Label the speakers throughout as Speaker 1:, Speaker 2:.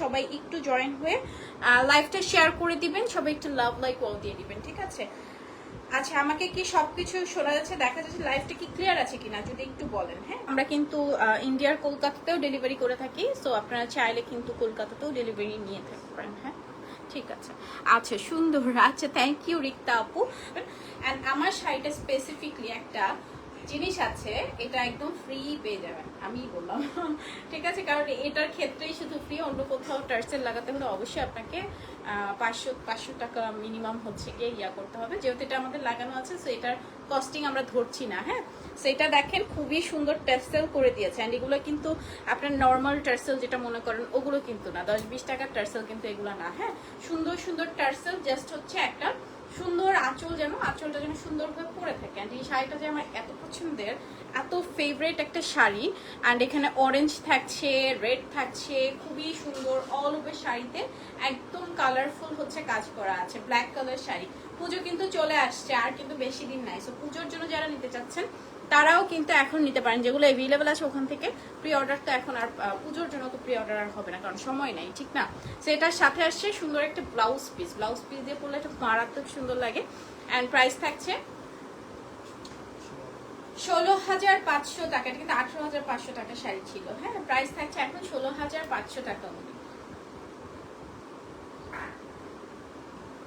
Speaker 1: সবাই একটু জয়েন হয়ে লাইভটা শেয়ার করে দিবেন, সবাই একটু লাভ লাইক ওয়াল দিয়ে দিবেন, ঠিক আছে? আচ্ছা আমাকে কি সবকিছু শোনা যাচ্ছে? দেখা যাচ্ছে লাইভটা কি ক্লিয়ার আছে কিনা, যদি একটু বলেন হ্যাঁ? আমরা কিন্তু ইন্ডিয়ার কলকাতাতেও ডেলিভারি করে থাকি সো আপনারা চাইলে কিন্তু কলকাতাতেও ডেলিভারি নিয়ে থাকতে পারেন হ্যাঁ? ঠিক আছে। আচ্ছা সুন্দর। আচ্ছা থ্যাংক ইউ রিক্তা আপু। অ্যান্ড আমার শাড়িটা স্পেসিফিকলি একটা জিনিস আছে, এটা একদম ফ্রি পেয়ে যাবেন। আমি বললাম। ঠিক আছে, কারণ এটার ক্ষেত্রেই শুধু ফ্রি অন্য কোথাও টার্সেল লাগাতে হলে অবশ্যই আপনাকে পাঁচশো পাঁচশো টাকা মিনিমাম হচ্ছে গিয়ে ইয়া করতে হবে। যেহেতু এটা আমাদের লাগানো আছে সো এটার কস্টিং আমরা ধরছি না হ্যাঁ? সেটা দেখেন, খুবই সুন্দর টার্সেল করে দিয়েছে। অ্যান্ড এগুলো কিন্তু আপনার নর্মাল টার্সেল যেটা মনে করেন, ওগুলো কিন্তু না। দশ, বিশ টাকার টার্সেল কিন্তু এগুলো না হ্যাঁ? সুন্দর সুন্দর টার্সেল জাস্ট হচ্ছে একটা আঁচলটা যেন সুন্দরভাবে পরে থাকে। অ্যান্ড এই শাড়িটা যে আমার এত পছন্দের, এত ফেভারেট একটা শাড়ি। অ্যান্ড এখানে অরেঞ্জ থাকছে রেড থাকছে, খুবই সুন্দর অল ওভার শাড়িতে একদম কালারফুল হচ্ছে কাজ করা আছে ব্ল্যাক কালার শাড়ি। পুজো কিন্তু চলে আসছে, আর কিন্তু বেশি দিন নাই। সো পুজোর জন্য যারা নিতে চাচ্ছেন তারাও কিন্তু এখন নিতে পারেন। যেগুলো অ্যাভেলেবেল আছে ওখান থেকে প্রি অর্ডার তো এখন আর পুজোর জন্য তো প্রি অর্ডার আর হবে না, কারণ সময় নাই, ঠিক না? সেটার সাথে আসছে সুন্দর একটা ব্লাউজ পিস ব্লাউজ পিস দিয়ে পরলে একটা মারাত্মক সুন্দর লাগে। অ্যান্ড প্রাইস থাকছে ষোলো হাজার পাঁচশো টাকা। কিন্তু আঠারো হাজার পাঁচশো টাকা শাড়ি ছিল হ্যাঁ? প্রাইস থাকছে এখন ষোলো হাজার পাঁচশো টাকা। মতো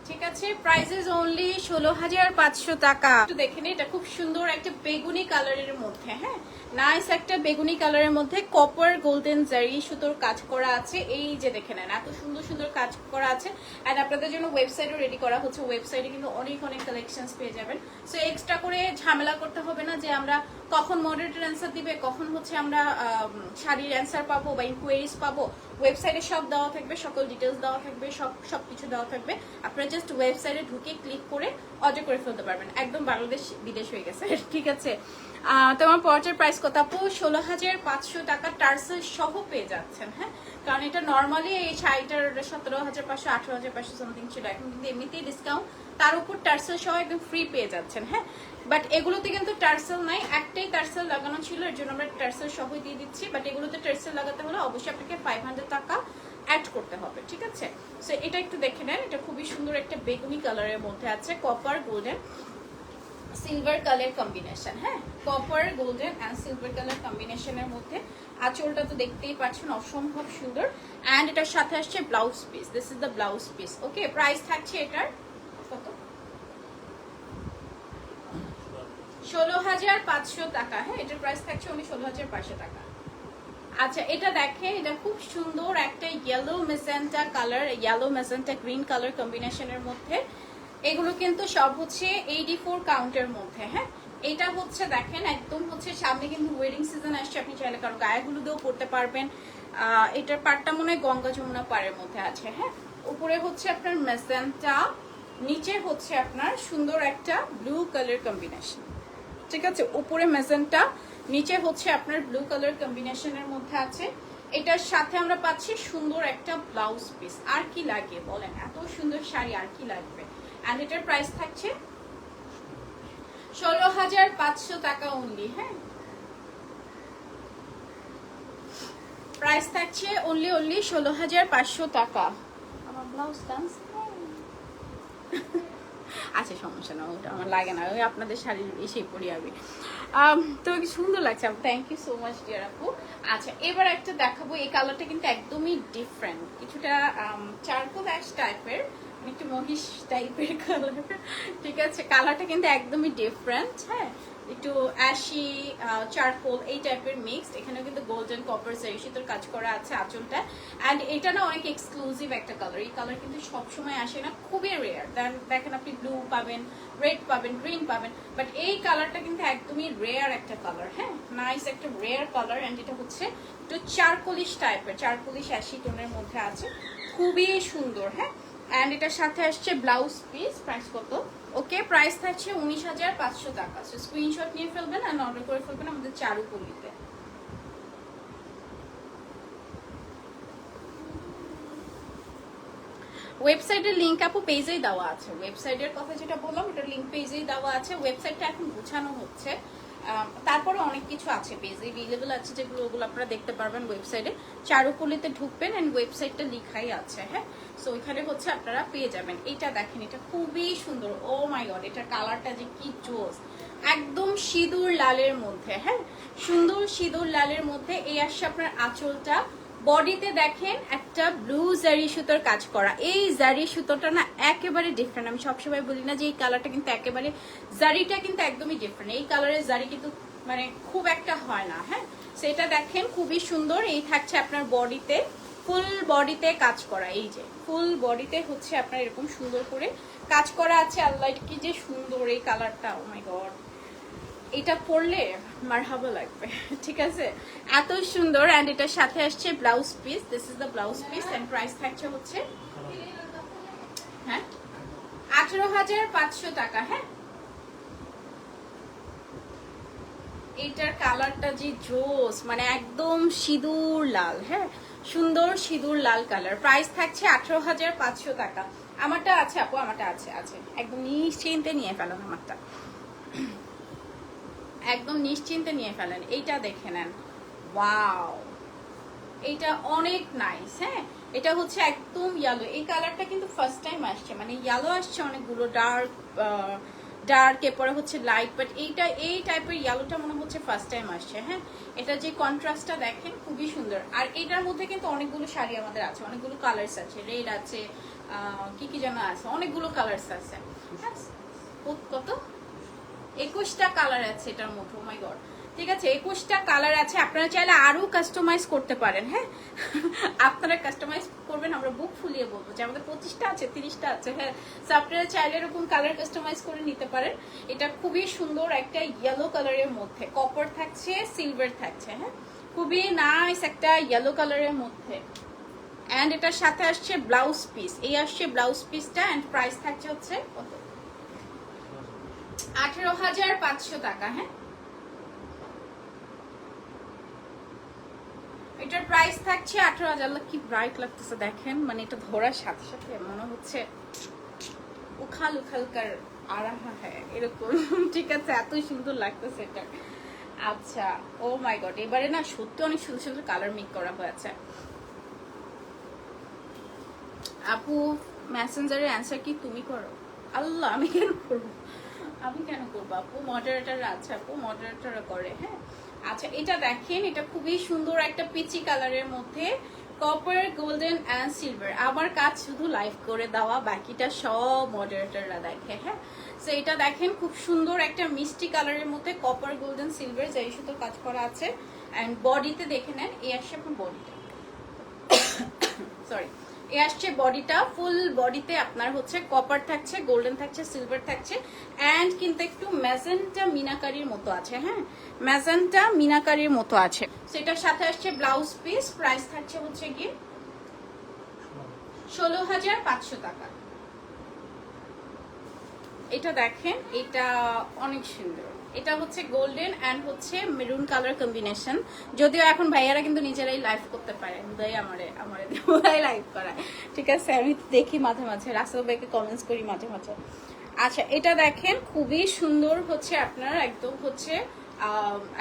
Speaker 1: ঠিক আছে প্রাইসেস অনলি ষোলো হাজার পাঁচশো টাকা। একটু দেখে এটা খুব সুন্দর একটা বেগুনি কালারের মধ্যে হ্যাঁ? নাইস একটা বেগুনি কালারের মধ্যে কপার গোল্ডেন জারি সুতোর কাজ করা আছে। এই যে দেখে নেন, এত সুন্দর সুন্দর কাজ করা আছে। অ্যান্ড আপনাদের জন্য ওয়েবসাইটও রেডি করা হচ্ছে। ওয়েবসাইটে কিন্তু অনেক অনেক কালেকশনস পেয়ে যাবেন। সো এক্সট্রা করে ঝামেলা করতে হবে না যে আমরা কখন মডারেটের অ্যান্সার দিবে কখন হচ্ছে আমরা আম, শাড়ির অ্যান্সার পাবো বা ইনকোয়ারিজ পাবো ওয়েবসাইটে সব দেওয়া থাকবে সকল ডিটেলস দেওয়া থাকবে সব সব কিছু দেওয়া থাকবে। আপনারা জাস্ট ওয়েবসাইটে ঢুকে ক্লিক করে অর্ডার করে ফেলতে পারবেন। একদম বাংলাদেশ বিদেশ হয়ে গেছে। ঠিক আছে। তোমার পর্চার প্রাইস কত? আপু ষোলো হাজার পাঁচশো টাকা টার্সেল সহ পেয়ে যাচ্ছেন হ্যাঁ? কারণ এটা নর্মালি এই শাড়িটার সতেরো হাজার পাঁচশো আঠারো হাজার পাঁচশো সামথিং ছিল। এখন কিন্তু এমনিতেই ডিসকাউন্ট তার উপর টার্সেল সহ একদম ফ্রি পেয়ে যাচ্ছেন হ্যাঁ? বাট এগুলোতে কিন্তু টার্সেল নাই। একটাই টার্সেল লাগানো ছিল, এর জন্য আমরা টার্সেল সহই দিয়ে দিচ্ছি। বাট এগুলোতে টার্সেল লাগাতে হলে অবশ্যই আপনাকে ফাইভ হান্ড্রেড টাকা অ্যাড করতে হবে, ঠিক আছে? সো এটা একটু দেখে নেন, এটা খুবই সুন্দর একটা বেগুনি কালারের মধ্যে আছে copper golden silver colour combination হ্যাঁ? Copper golden and silver colour কম্বিনেশনের মধ্যে আঁচলটা তো দেখতেই পাচ্ছেন, অসম্ভব সুন্দর। অ্যান্ড এটার সাথে আসছে blouse piece this is the blouse piece okay price থাকছে এটার কত ষোলো হাজার পাঁচশো টাকা। হ্যাঁ এটার প্রাইস থাকছে উনি ষোলো হাজার পাঁচশো টাকা। আচ্ছা এটা দেখেন এটা খুব সুন্দর একটা yellow magenta colour yellow magenta green colour কম্বিনেশনের মধ্যে। এগুলো কিন্তু সব হচ্ছে এইটি ফোর কাউন্টের মধ্যে হ্যাঁ? এটা হচ্ছে, দেখেন, একদম হচ্ছে সামনে কিন্তু ওয়েডিং সিজন আসছে। আপনি চাইলে কারও গায়েগুলো দিয়েও পড়তে পারবেন। এটার পাটটা মনে হয় গঙ্গা যমুনা পাড়ের মধ্যে আছে হ্যাঁ? উপরে হচ্ছে আপনার মেসেন্টা নিচে হচ্ছে আপনার সুন্দর একটা ব্লু কালার কম্বিনেশন ঠিক আছে উপরে মেজেন্টা নিচে হচ্ছে আপনার ব্লু কালার কম্বিনেশনের মধ্যে আছে। এটার সাথে আমরা পাচ্ছি সুন্দর একটা ব্লাউজ পিস আর কি লাগে বলেন? এত সুন্দর শাড়ি আর কি লাগবে? অ্যান্ড এটার প্রাইস থাকছে ষোলো হাজার পাঁচশো টাকা অনলি হ্যাঁ? প্রাইস থাকছে অনলি অনলি ষোলো হাজার পাঁচশো টাকা। আমার ব্লাউজ ডান্স আচ্ছা সমস্যা না, ওটা আমার লাগে না, ওই আপনাদের শাড়ি এসেই পরি আমি। তো সুন্দর লাগছে thank you so much dear আপু। আচ্ছা এবার একটা দেখাবো, এই কালারটা কিন্তু একদমই ডিফারেন্ট কিছুটা চারকোল অ্যাশ টাইপের একটু মহিষ টাইপের কালার ঠিক আছে কালারটা কিন্তু একদমই ডিফারেন্ট হ্যাঁ। অ্যাশি চারকোল, এই টাইপের মিক্সড এখানে কিন্তু গোল্ডেন কপার সেরিশিতর কাজ করা আছে আঁচলটা। অ্যান্ড এটা না অনেক এক্সক্লুসিভ একটা কালার এই কালার কিন্তু সবসময় আসে না। খুবই রেয়ার দেন দেখেন আপনি ব্লু পাবেন রেড পাবেন গ্রিন পাবেন। বাট এই কালারটা কিন্তু একদমই রেয়ার একটা কালার হ্যাঁ? নাইস একটা রেয়ার কালার অ্যান্ড এটা হচ্ছে একটু চারকোলিশ টাইপের চারকোলিশ অ্যাশি টোনের মধ্যে আছে। খুবই সুন্দর হ্যাঁ? অ্যান্ড এটার সাথে আসছে ব্লাউজ পিস প্রাইস কত? ওকে প্রাইস থাকছে উনিশ হাজার পাঁচশো টাকা। সো স্ক্রিনশট নিয়ে ফেলবেন আর অর্ডার করে ফেলবেন আমাদের চারু ওয়েবসাইটের লিঙ্ক আপু পেজেই দেওয়া আছে। ওয়েবসাইটের কথা যেটা বললাম ওটার লিঙ্ক পেজেই দেওয়া আছে। ওয়েবসাইটটা এখন গুছানো হচ্ছে। তারপরে অনেক কিছু আছে পেজ এভেলেবল আছে যেগুলো, ওগুলো আপনারা দেখতে পারবেন ওয়েবসাইটে চারুকলিতে ঢুকবেন অ্যান্ড ওয়েবসাইটটা লিখাই আছে হ্যাঁ? সো ওইখানে হচ্ছে আপনারা পেয়ে যাবেন। এটা দেখেন, এটা খুবই সুন্দর। ও মাই গড এটা কালারটা যে কি জোস! একদম সিঁদুর লালের মধ্যে হ্যাঁ? সুন্দর সিঁদুর লালের মধ্যে এই আসছে আপনার আঁচলটা। বডিতে দেখেন একটা ব্লু জারি সুতোর কাজ করা। এই জারি সুতোটা না একেবারে ডিফারেন্ট আমি সবসময় বলি না যে এই কালারটা কিন্তু একেবারে জারিটা কিন্তু একদমই ডিফারেন্ট এই কালারের জারি কিন্তু মানে খুব একটা হয় না হ্যাঁ? সেটা দেখেন খুবই সুন্দর। এই থাকছে আপনার বডিতে ফুল বডিতে কাজ করা। এই যে ফুল বডিতে হচ্ছে আপনার এরকম সুন্দর করে কাজ করা আছে। আল্লাহ কি যে সুন্দর এই কালারটা ও মাই গড এটা পরলে মার হাবা লাগবে, ঠিক আছে? এত সুন্দর অ্যান্ড এটার সাথে আসছে blouse piece this is the blouse piece and price থাকছে হচ্ছে হ্যাঁ? আঠেরো হাজার পাঁচশো টাকা হ্যাঁ? এইটার কালারটা যে জোস মানে একদম সিঁদুর লাল হ্যাঁ? সুন্দর সিঁদুর লাল কালার। প্রাইস থাকছে আঠেরো হাজার পাঁচশো টাকা। আমারটা আছে, আপু, আমারটা আছে আছে। একদম নিশ্চিন্তে নিয়ে ফেলেন আমারটা। একদম নিশ্চিন্তে নিয়ে ফেলেন। এইটা দেখে নেন। ওয়াও! এইটা অনেক নাইস হ্যাঁ? এটা হচ্ছে একদম ইয়েলো এই কালারটা কিন্তু ফার্স্ট টাইম আসছে। মানে ইয়েলো আসছে অনেকগুলো ডার্ক ডার্ক এরপরে হচ্ছে লাইট বাট এইটা, এই টাইপের ইয়েলোটা মনে হচ্ছে ফার্স্ট টাইম আসছে হ্যাঁ? এটা যে কন্ট্রাস্টটা দেখেন, খুবই সুন্দর। আর এটার মধ্যে কিন্তু অনেকগুলো শাড়ি আমাদের আছে, অনেকগুলো কালার্স আছে। রেড আছে কি কি যেন আছে, অনেকগুলো কালার্স আছে। হ্যাঁ? কত? একুশটা কালার আছে এটার মধ্যে মাই গড ঠিক আছে, একুশটা কালার আছে, আপনারা চাইলে আরও কাস্টমাইজ করতে পারেন হ্যাঁ? আপনারা কাস্টমাইজ করবেন, আমরা বুক ফুলিয়ে বলব যে আমাদের পঁচিশটা আছে, তিরিশটা আছে হ্যাঁ? So, আপনারা চাইলে এরকম কালার কাস্টমাইজ করে নিতে পারেন। এটা খুবই সুন্দর একটা ইয়েলো কালারের মধ্যে কপার থাকছে সিলভার থাকছে হ্যাঁ? খুবই নাইস একটা ইয়েলো কালারের মধ্যে। অ্যান্ড এটার সাথে আসছে ব্লাউজ পিস এই আসছে ব্লাউজ পিসটা অ্যান্ড প্রাইস থাকছে হচ্ছে কত? আঠেরো হাজার পাঁচশো টাকা হ্যাঁ? এটার প্রাইস থাকছে আঠেরো হাজার। কি ব্রাইট লাগতেছে, দেখেন। মানে এটা ধরার সাথে সাথে মনে হচ্ছে উখাল উখালকার আরাহা হ্যাঁ এরকম। ঠিক আছে এত সুন্দর লাগতেছে এটা আচ্ছা ও মাই গড এবারে না সত্যি অনেক সুন্দর সুন্দর কালার মেক করা হয়েছে। আপু মেসেঞ্জারের অ্যান্সার কি তুমি করো? আল্লাহ, আমি কেন করব? আমি কেন করব আপু? মডারেটার আছে আপু মডারেটাররা করে হ্যাঁ? আচ্ছা এটা দেখেন, এটা খুবই সুন্দর একটা পিচি কালারের মধ্যে কপার গোল্ডেন অ্যান্ড সিলভার আমার কাজ শুধু লাইভ করে দেওয়া, বাকিটা সব মডারেটাররা দেখে হ্যাঁ? তো এটা দেখেন, খুব সুন্দর একটা মিষ্টি কালারের মধ্যে কপার গোল্ডেন সিলভার যাই সুতো কাজ করা আছে। অ্যান্ড বডিতে দেখে নেন, এই আসছে আপনার বডিটা সরি এ আসছে বডিটা ফুল বডিতে আপনার হচ্ছে কপার থাকছে গোল্ডেন থাকছে সিলভার থাকছে অ্যান্ড কিন্তু একটু ম্যাজেন্টা মিনাকারির মতো আছে হ্যাঁ? ম্যাজেন্টা মিনাকারির মতো আছে। সেটার সাথে আসছে ব্লাউজ পিস প্রাইস থাকছে হচ্ছে কি ষোলো হাজার পাঁচশো টাকা। এটা দেখেন, এটা অনেক সুন্দর। এটা হচ্ছে গোল্ডেন অ্যান্ড হচ্ছে মেরুন কালার কম্বিনেশন যদিও এখন ভাইয়ারা কিন্তু নিজেরাই লাইভ করতে পারে। হুদাই আমারে আমারে হুদাই লাইভ করায়। ঠিক আছে, আমি দেখি মাঝে মাঝে। রাসেল ভাইকে কমেন্টস করি মাঝে মাঝে। আচ্ছা এটা দেখেন খুবই সুন্দর হচ্ছে আপনার একদম হচ্ছে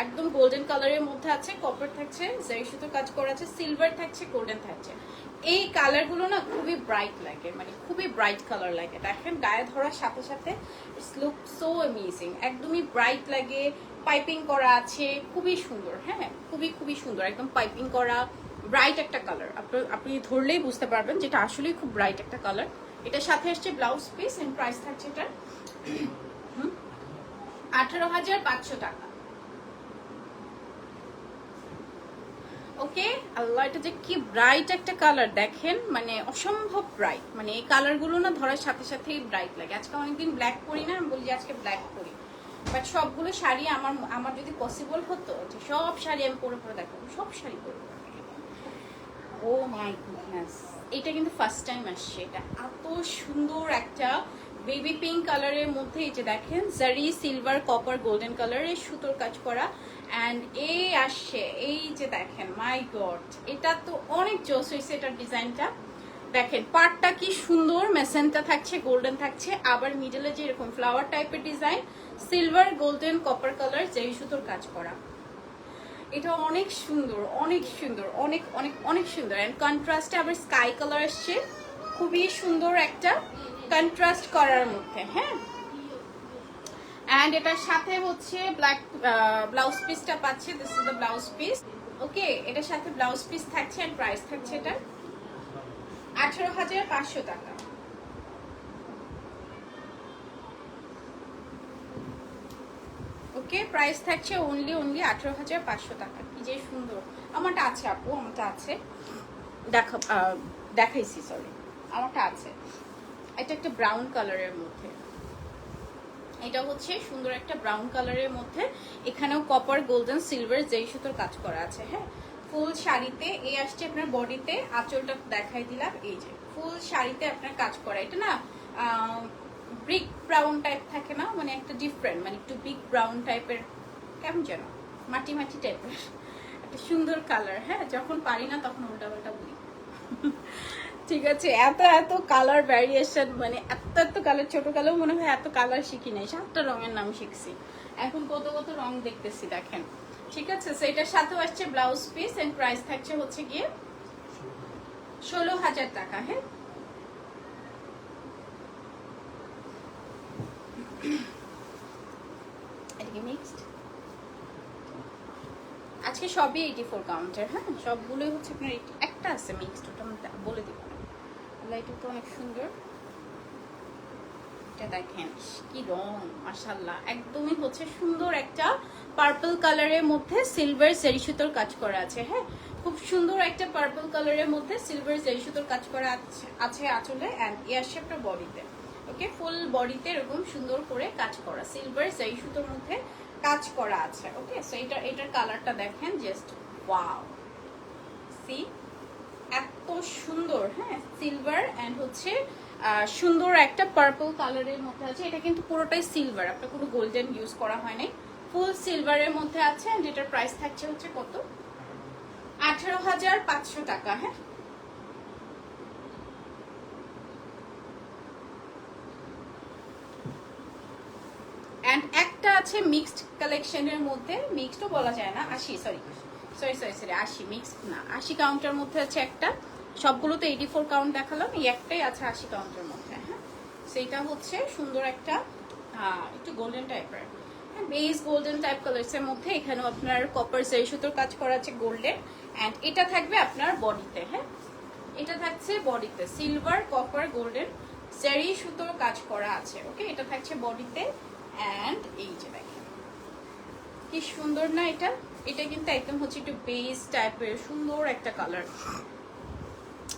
Speaker 1: একদম গোল্ডেন কালারের মধ্যে আছে কপার থাকছে জারি সুতোর কাজ করা আছে সিলভার থাকছে গোল্ডেন থাকছে। এই কালারগুলো না খুবই ব্রাইট লাগে মানে খুবই ব্রাইট কালার লাগে। দেখেন গায়ে ধরার সাথে সাথে ইটস লুক সো অ্যামেজিং একদমই ব্রাইট লাগে পাইপিং করা আছে, খুবই সুন্দর হ্যাঁ? খুবই খুবই সুন্দর, একদম পাইপিং করা ব্রাইট একটা কালার আপনি ধরলেই বুঝতে পারবেন যেটা আসলেই খুব ব্রাইট একটা কালার এটার সাথে আসছে ব্লাউজ পিস এন্ড প্রাইস থাকছে এটার আঠারো হাজার পাঁচশো টাকা। ওকে? আল্লাহ, এটা যে কি ব্রাইট একটা কালার দেখেন মানে অসম্ভব ব্রাইট মানে এই কালারগুলো না ধরার সাথে সাথেই ব্রাইট লাগে। আজকে অনেকদিন ব্ল্যাক পরি না, আমি বলি আজকে ব্ল্যাক পরি। বাট সবগুলো শাড়ি আমার আমার যদি পসিবল হতো, যে সব শাড়ি আমি পরে পরে দেখাবো, সব শাড়ি পরে ও মাই গুডনেস এটা কিন্তু ফার্স্ট টাইম আসছে। এটা এত সুন্দর একটা বেবি পিঙ্ক কালারের মধ্যে এই যে দেখেন জারি সিলভার কপার গোল্ডেন কালারের সুতোর কাজ করা। অ্যান্ড এই আসছে, এই যে দেখেন মাই গড এটা তো অনেক জোস হয়েছে এটার ডিজাইনটা। দেখেন পার্টটা কি সুন্দর মেসেন্টটা থাকছে গোল্ডেন থাকছে, আবার মিডলে যে এরকম ফ্লাওয়ার টাইপের design silver golden copper colour যেই সুতোর কাজ করা। এটা অনেক সুন্দর অনেক সুন্দর, অনেক অনেক অনেক সুন্দর। অ্যান্ড কন্ট্রাস্টে আবার স্কাই কালার আসছে, খুবই সুন্দর একটা। কন্ট্রাস্ট করার মধ্যে হ্যাঁ? অ্যান্ড এটার সাথে হচ্ছে ব্ল্যাক ব্লাউজ পিসটা পাচ্ছে this is the blouse piece okay এটার সাথে ব্লাউজ পিস থাকছে অ্যান্ড প্রাইস থাকছে এটা আঠারো হাজার পাঁচশো টাকা। ওকে প্রাইস থাকছে অনলি অনলি আঠারো হাজার পাঁচশো টাকা। কি যে সুন্দর। আমারটা আছে আপু, আমারটা আছে। দেখা দেখাইছি সরি আমারটা আছে। এটা একটা ব্রাউন কালারের মধ্যে। এটা হচ্ছে সুন্দর একটা ব্রাউন কালারের মধ্যে। এখানেও কপার গোল্ডেন সিলভার যেই সুতোর কাজ করা আছে হ্যাঁ? ফুল শাড়িতে এই আসছে আপনার বডিতে, আঁচলটা দেখাই দিলাম, এই যে। ফুল শাড়িতে আপনার কাজ করা, এটা না ব্রিক ব্রাউন টাইপ থাকে না? মানে একটা ডিফারেন্ট মানে একটু বিগ ব্রাউন টাইপের কেমন যেন? মাটি মাটি টাইপের একটা সুন্দর কালার হ্যাঁ? যখন পারি না তখন উল্টা পাল্টা বলি। ঠিক আছে, এত এত কালার ভ্যারিয়েশন মানে এত এত কালার ছোট কালেও মনে হয় এত কালার শিখি নাই, সাতটা রঙের নাম শিখছি। এখন কত কত রং দেখতেছি দেখেন। ঠিক আছে সেটার সাথেও আসছে ব্লাউজ পিস এন্ড প্রাইস থাকছে হচ্ছে গিয়ে ষোলো হাজার টাকা হ্যাঁ? আজকে সবই এইটি ফোর কাউন্টার হ্যাঁ? সবগুলোই হচ্ছে আপনার 80 একটা আছে মিক্সড ওটা বলে দিব লাইটটা অনেক সুন্দর। এটা দেখেন, কি রং মাশাল্লাহ একদমই হচ্ছে সুন্দর একটা পার্পল কালারের মধ্যে সিলভার সেরি সুতোর কাজ করা আছে হ্যাঁ? খুব সুন্দর একটা পার্পল কালারের মধ্যে সিলভার সেরি সুতোর কাজ করা আছে আঁচলে অ্যান্ড এয়ার শেপটা বডিতে। ওকে ফুল বডিতে এরকম সুন্দর করে কাজ করা সিলভার সেরি সুতোর মধ্যে কাজ করা আছে ওকে সো এটা, এটার কালারটা দেখেন জাস্ট ওয়াও সি এত সুন্দর হ্যাঁ সিলভার অ্যান্ড হচ্ছে সুন্দর একটা পার্পল কালারের মধ্যে আছে। এটা কিন্তু পুরোটাই সিলভার আপনার কোনো গোল্ডেন ইউজ করা হয়নি ফুল সিলভারের মধ্যে আছে অ্যান্ড এটার প্রাইস থাকছে হচ্ছে কত? আঠারো হাজার পাঁচশো টাকা হ্যাঁ। অ্যান্ড একটা আছে মিক্সড কালেকশনের মধ্যে মিক্সডও বলা যায় না, আশি সরি সরি সরি সরি আশি মিক্সড না, আশি কাউন্টের মধ্যে আছে একটা। সবগুলো তো এইটি ফোর কাউন্ট দেখালাম, এই একটাই আছে আশি কাউন্টের মধ্যে হ্যাঁ? সেইটা হচ্ছে সুন্দর একটা একটু গোল্ডেন টাইপের হ্যাঁ বেস গোল্ডেন টাইপ কালার্সের মধ্যে এখানেও আপনার কপার সেই সুতোর কাজ করা আছে গোল্ডেন অ্যান্ড এটা থাকবে আপনার বডিতে হ্যাঁ? এটা থাকছে বডিতে সিলভার কপার গোল্ডেন সেরি সুতোর কাজ করা আছে ওকে এটা থাকছে বডিতে অ্যান্ড এই যে দেখেন। কি সুন্দর না এটা? এটা কিন্তু একদম হচ্ছে একটু বেস টাইপের সুন্দর একটা কালার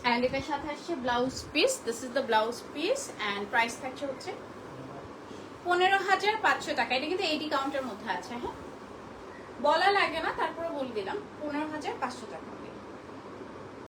Speaker 1: অ্যান্ড এটার সাথে আসছে blouse piece this is the blouse piece and price থাকছে হচ্ছে পনেরো হাজার পাঁচশো টাকা। এটা কিন্তু এইটি কাউন্টের মধ্যে আছে হ্যাঁ? বলা লাগে না তারপরে বলে দিলাম, পনেরো হাজার পাঁচশো টাকা।